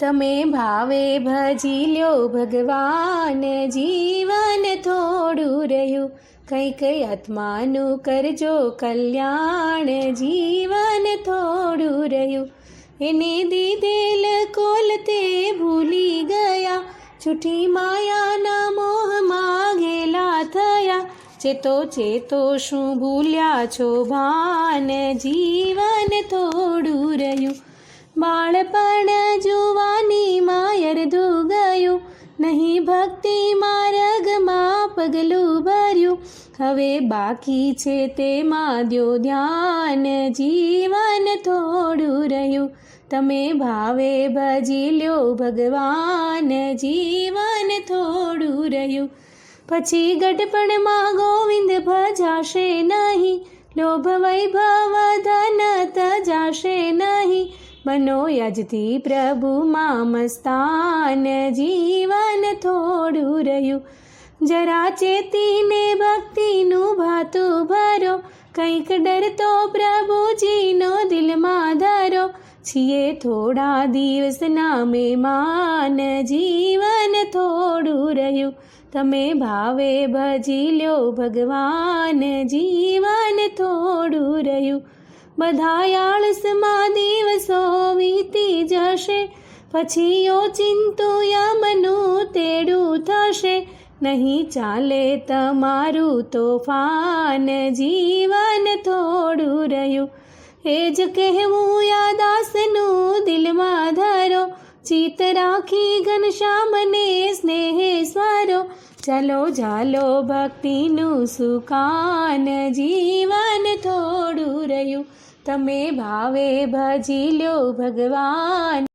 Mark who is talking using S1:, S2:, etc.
S1: તમે ભાવે ભજી લ્યો ભગવાન જીવન થોડું રહ્યું. કઈ કઈ આત્માનું કરજો કલ્યાણ જીવન થોડું રહ્યું. એને દીધેલ કોલ તે ભૂલી ગયા. છૂટી માયાના મોહમાં ગેલા થયા. ચેતો ચેતો શું ભૂલ્યા છો ભાન જીવન થોડું રહ્યું. બાળપણ ભક્તિ માર્ગમાં પગલું ભર્યું. હવે બાકી છે તેમાં દ્યો ધ્યાન. જીવન થોડું રહ્યું. તમે ભાવે ભજી લ્યો ભગવાન. જીવન થોડું રહ્યું. પછી ગઢપણમાં ગોવિંદ ભજાશે નહીં. લોભ વૈભવ ધન તજાશે નહીં પ્રભુ પ્રભુમાં મસ્તાન જીવન થોડું રહ્યું. જરા ચેતીને ભક્તિનું ભાતું ભરો. કંઈક ડરતો પ્રભુજીનો દિલમાં ધરો. છીએ થોડા દિવસના મહેમાન જીવન થોડું રહ્યું. તમે ભાવે ભજી લ્યો ભગવાન, જીવન થોડું રહ્યું. બધા આળસમાં દિવસો વીતી જશે. પછી ઓચિંતું યમનું તેડું થશે. નહીં ચાલે તમારું તોફાન જીવન થોડું રહ્યું. એ જ કહેવું યાદાસનું દિલમાં ધરો. ચિત રાખી ઘનશ્યામને સ્નેહે સ્વરો. ચાલો જાલો ભક્તિનું સુકાન જીવન થોડું રહ્યું. તમે ભાવે ભજી લ્યો ભગવાન.